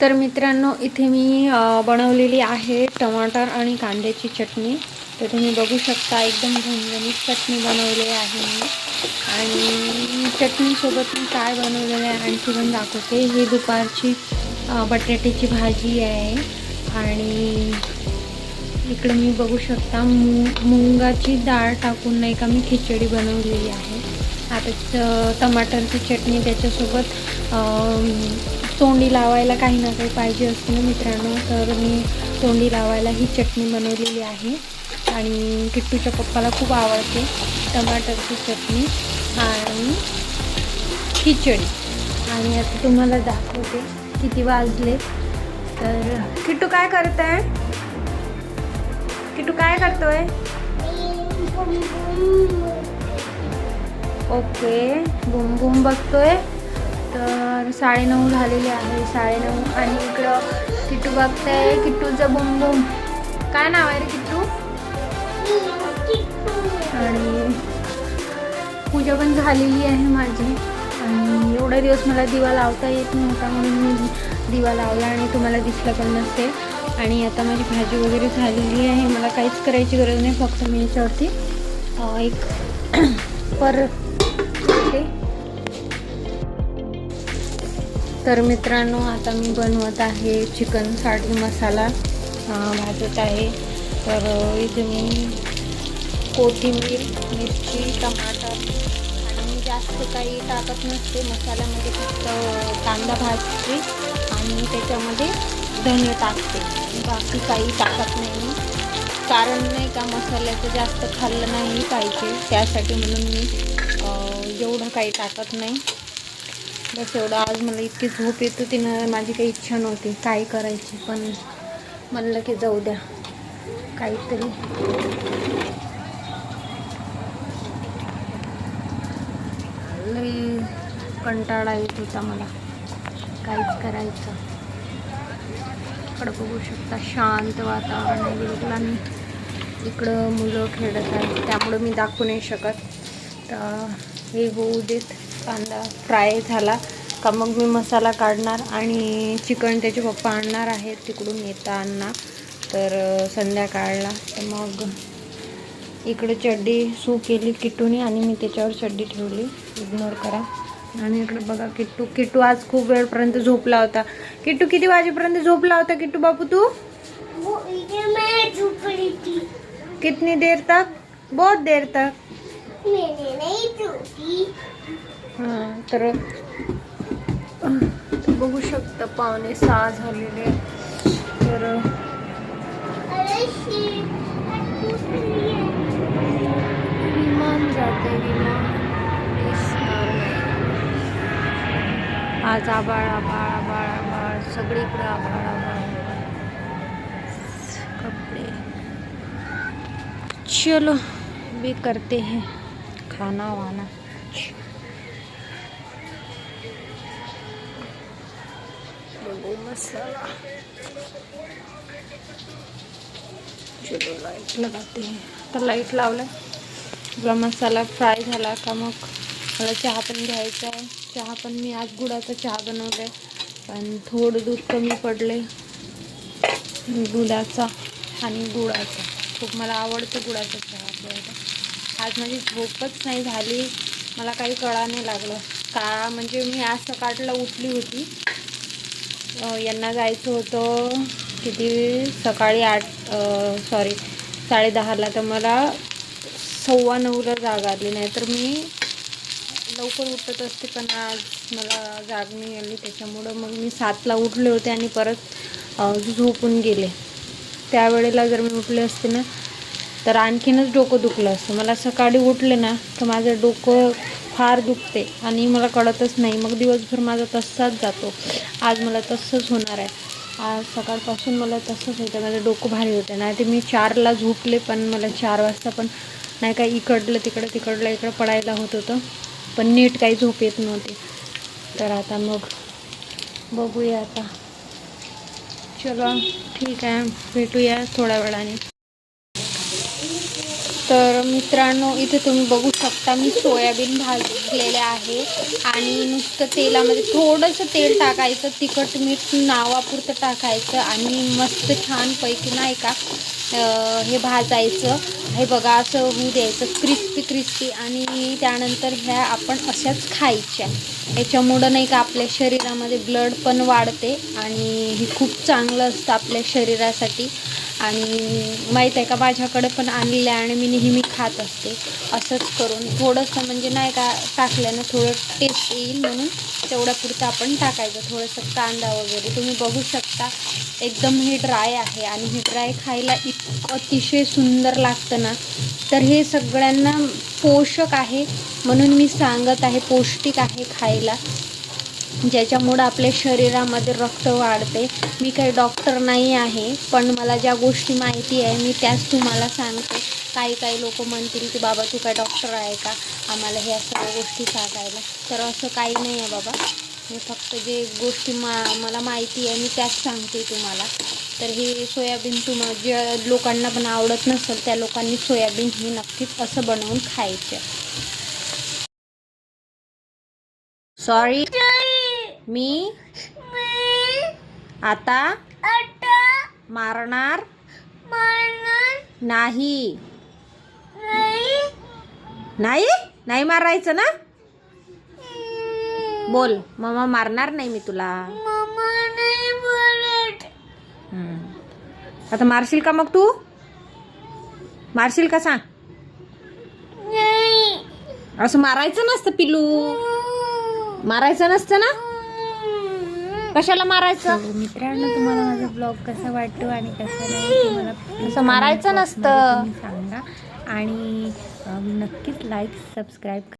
तर मित्रांनो इथे मी बनवलेली आहे टमाटर आणि कांद्याची चटणी. तर तुम्ही बघू शकता एकदम झणझणीत चटणी बनवली आहे मी. आणि चटणीसोबत मी काय बनवलेलं आहे आणखी पण दाखवते. ही दुपारची बटाट्याची भाजी आहे. आणि इकडे मी बघू शकता मु मुंगाची डाळ टाकून नाही का मी खिचडी बनवलेली आहे. आता टमाटरची चटणी त्याच्यासोबत तोंडी लावायला काही ना काही पाहिजे असते ना मित्रांनो. तर मी तोंडी लावायला ही चटणी बनवलेली आहे. आणि किट्टूच्या पप्पाला खूप आवडते टमाटरची चटणी आणि खिचडी. आणि आता तुम्हाला दाखवते किती वाजले. तर किट्टू काय करत आहे किट्टू काय करतोय? ओके बुम बुम बघतोय. तर साडेनऊ झालेले आहे साडेनऊ. आणि इकडं किट्टू बघताय किट्टूचं बुम बुम काय नाव आहे रे किट्टू? आणि पूजा पण झालेली आहे माझी. आणि एवढे दिवस मला दिवा लावता येत नव्हता म्हणून मी दिवा लावला आणि तुम्हाला दिसलं पण नसते आणि आता माझी भाजी वगैरे झालेली आहे. मला काहीच करायची गरज नाही फक्त मी याच्यावरती एक पर तर मित्रांनो आता मी बनवत आहे चिकनसाठी मसाला. भाजत आहे. तर इथे मी कोथिंबीर मिरची टमाटर आणि मी जास्त काही टाकत नसते. मसाल्यामध्ये फक्त कांदा भाजते आणि त्याच्यामध्ये धने टाकते. बाकी काही टाकत नाही कारण नाही का मसाल्याचं जास्त खाल्लं नाही पाहिजे. त्यासाठी म्हणून मी एवढं काही टाकत नाही. बस एवढं आज मला इतकी झोप येत होती ना माझी काही इच्छा नव्हती. काय करायची? पण म्हणलं की जाऊ द्या. काहीतरी. लई कंटाळा येत होता मला. काहीच करायचं. इकडं बघू शकता शांत वातावरण आहे. लोकांनी इकडं मुलं खेळत आहेत. त्यामुळं मी दाखवू नाही शकत. तर हे होऊ देत. कांदा फ्राय झाला. का मग मी मसाला काढणार आणि चिकन त्याचे पप्पा आणणार आहेत तिकडून येताना. तर संध्याकाळला तर मग इकडे चड्डी सू केली किट्टूने आणि मी त्याच्यावर चड्डी ठेवली. इग्नोर करा. आणि इकडे बघा किट्टू. किट्टू आज खूप वेळपर्यंत झोपला होता. किट्टू किती वाजेपर्यंत झोपला होता किट्टू बापू तू? कितनी देर तक? बहुत देर तक. मैंने नहीं हां तर बघू शकता पावणे सहा झालेले तर विमान जाते विमान आज आबाळ आबाळ आबाळ आबाळ सगळीकडे आबाळ आबाळ कपडे. चलो भी करते हैं खाना वाना मसाला चलो लाइट लगाते हैं। तर लाइट लावलं आपला मसाला फ्राय झाला का मग? मला चहा पण घ्यायचा आहे. चहा पण मी आज गुळाचा चहा बनवला आहे पण थोडं दूध कमी पडले दुधाचा आणि गुळाचा. खूप मला आवडतं गुळाचा चहा प्यायला आज माझी झोपच नाही झाली. मला काही कळा नाही लागलं. का म्हणजे मी आज सकाळला उठली होती. यांना जायचं होतं किती? सकाळी आठ सॉरी साडेदहाला. तर मला सव्वा नऊला जाग आली. नाही तर मी लवकर उठत असते पण आज मला जाग नाही आली त्याच्यामुळं मग मी सातला उठले होते आणि परत झोपून गेले. त्यावेळेला जर मी उठले असते ना तर आणखीनच डोकं दुखलं असतं. मला सकाळी उठले ना तर माझं डोकं फार दुखते आणि मला कळतच नाही. मग दिवसभर माझा तसाच जातो. आज मला तसंच होणार आहे. आज सकाळपासून मला तसंच होतं. माझं डोकं भारी होतं. नाही ते मी चारला झोपले पण मला चार वाजता पण नाही काय इकडलं तिकडं तिकडलं इकडं पडायला होत होतं. पण नीट काही झोप येत नव्हती. तर आता मग बघूया आता. चलो ठीक आहे. भेटूया थोड्या वेळाने. तर मित्रांनो इथे तुम्ही बघू शकता मी सोयाबीन भाजलेले आहे आणि नुसतं तेलामध्ये थोडंसं तेल टाकायचं तिखट मीठ नावापुरतं टाकायचं आणि मस्त छानपैकी नाही का हे भाजायचं. हे बघा असं होऊ द्यायचं क्रिस्पी क्रिस्पी आणि त्यानंतर ह्या आपण अशाच खायच्या. याच्यामुळं नाही का आपल्या शरीरामध्ये ब्लड पण वाढते आणि हे खूप चांगलं असतं आपल्या शरीरासाठी. आणि माहीत आहे का माझ्याकडं पण आणलेलं आहे आणि मी नेहमी खात असते. असंच करून थोडंसं म्हणजे नाही का टाकल्यानं थोडं टेस्ट येईल म्हणून तेवढ्या पुरतं आपण टाकायचं. थोडंसं कांदा वगैरे तुम्ही बघू शकता एकदम हे ड्राय आहे आणि हे ड्राय खायला इतकं अतिशय सुंदर लागतं ना. तर हे सगळ्यांना पोषक आहे म्हणून मी सांगत आहे पौष्टिक आहे खायला. ज्याच्यामुळं आपल्या शरीरामध्ये रक्त वाढते. मी काही डॉक्टर नाही आहे पण मला ज्या गोष्टी माहिती आहे मी त्याच तुम्हाला सांगते. काही काही लोक म्हणतील की बाबा तू काय डॉक्टर आहे का? आम्हाला ह्या सर्व गोष्टी सांगायला. तर असं काही नाही आहे बाबा. मी फक्त जे गोष्टी मा मला माहिती आहे मी त्याच सांगते तुम्हाला. तर हे सोयाबीन तुम्हा ज्या लोकांना पण आवडत नसेल त्या लोकांनी सोयाबीन हे नक्कीच असं बनवून खायचं. सॉरी मी आता मारणार नाही. नाही. नाही? मारायचं ना? बोल मम्मा मारणार नाही मी तुला. आता मारशील का मग तू? मारशील का सांग? असं मारायचं नसतं पिलू मारायचं नसतं ना? कशाला मारायचं मित्रांनो तुम्हाला माझा ब्लॉग कसा वाटतो आणि कसा नाही असं मारायचं नसतं. सांगा आणि नक्कीच लाईक सबस्क्राईब